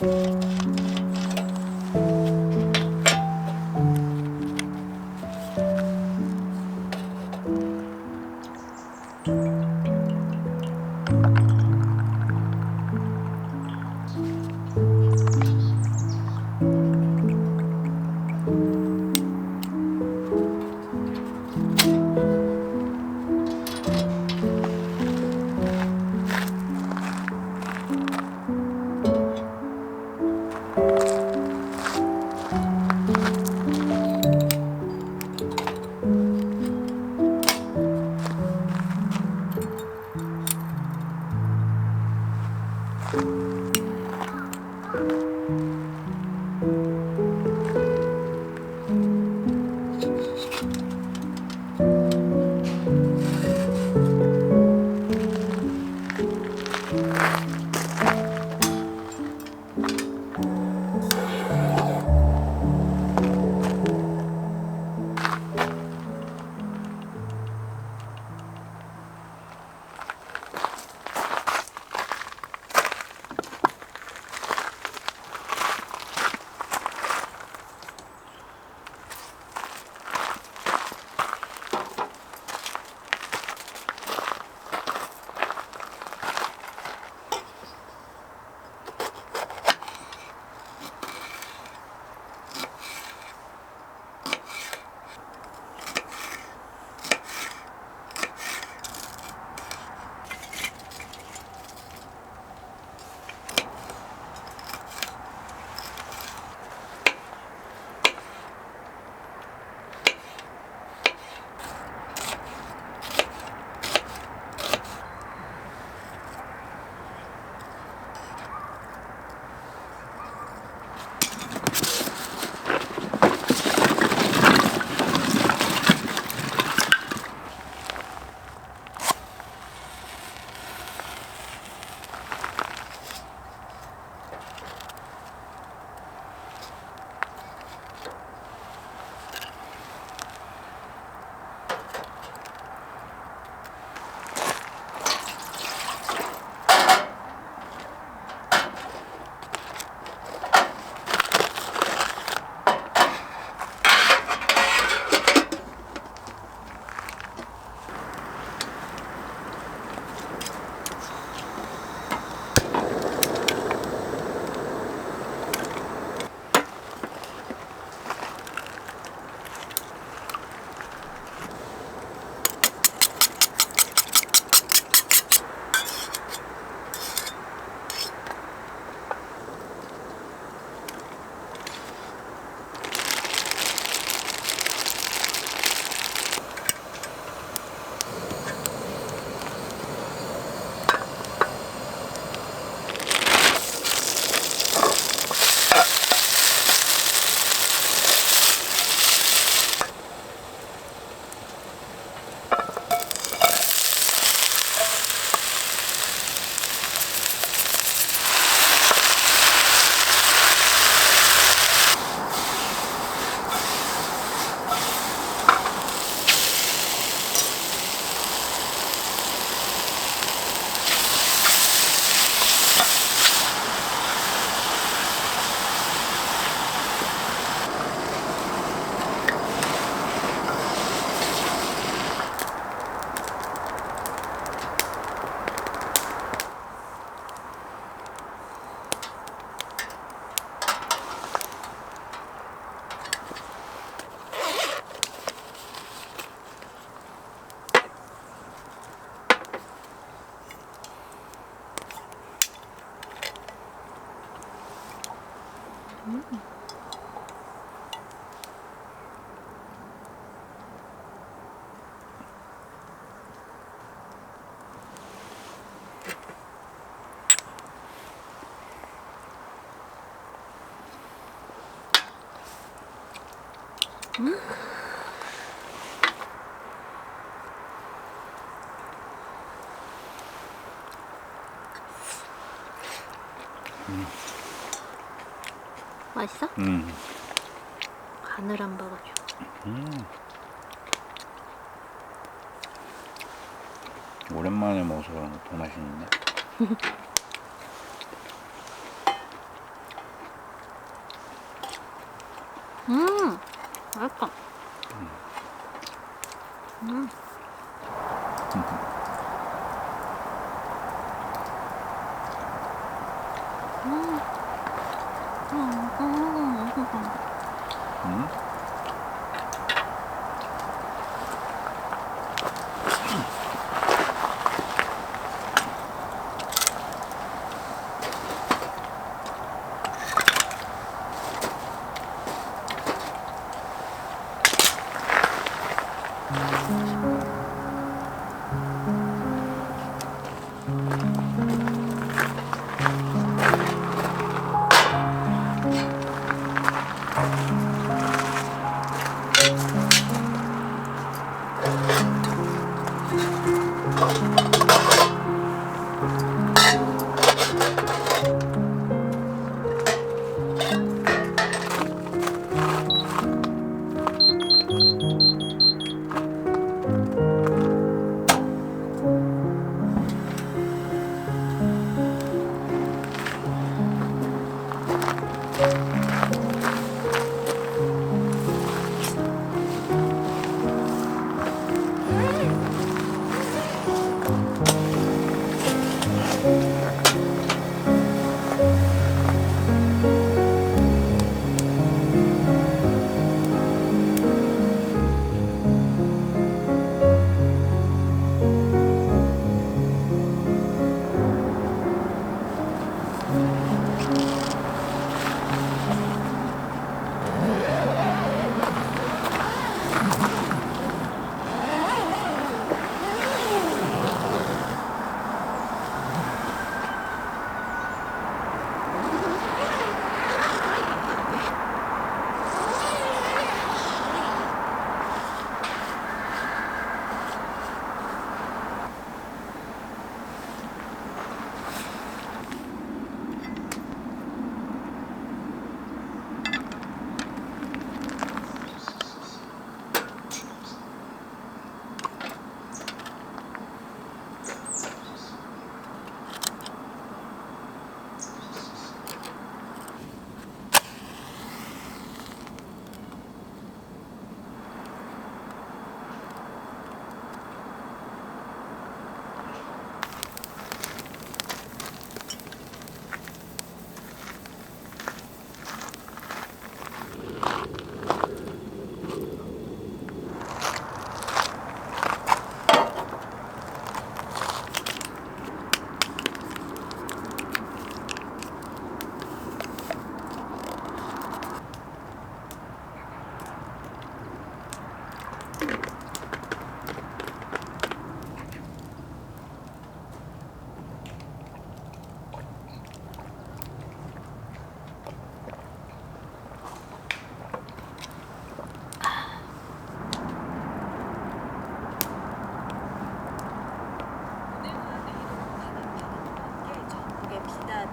嗯。Thank you. 음? 맛있어? 음. 간을 안 봐가지고. 음. 오랜만에 먹어서 그런가 더 맛있는데?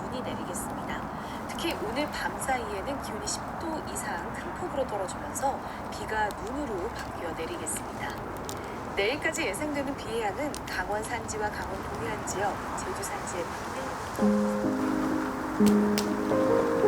눈이 내리겠습니다. 특히 오늘 밤 사이에는 기온이 10도 이상 큰 폭으로 떨어지면서 비가 눈으로 바뀌어 내리겠습니다. 내일까지 예상되는 비의 양은 강원 산지와 강원 동해안 지역, 제주 산지에 100mm.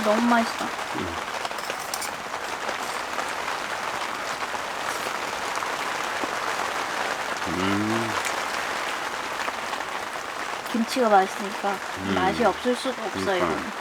김치 너무 맛있어. 음. 김치가 맛있으니까 음. 맛이 없을 수가 없어요. 그러니까.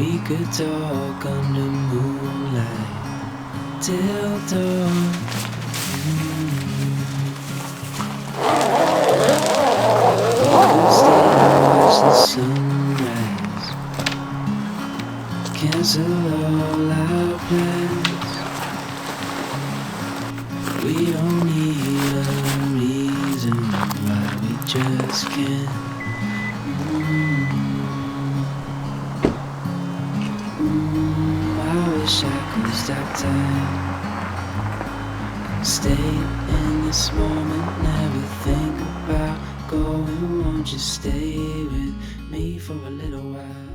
We could talk under moonlight till dawn. Stay and watch the sunrise. Cancel all our plans. We don't need a reason why we just can't. Time. Stay in this moment, never think about going. Won't you stay with me for a little while?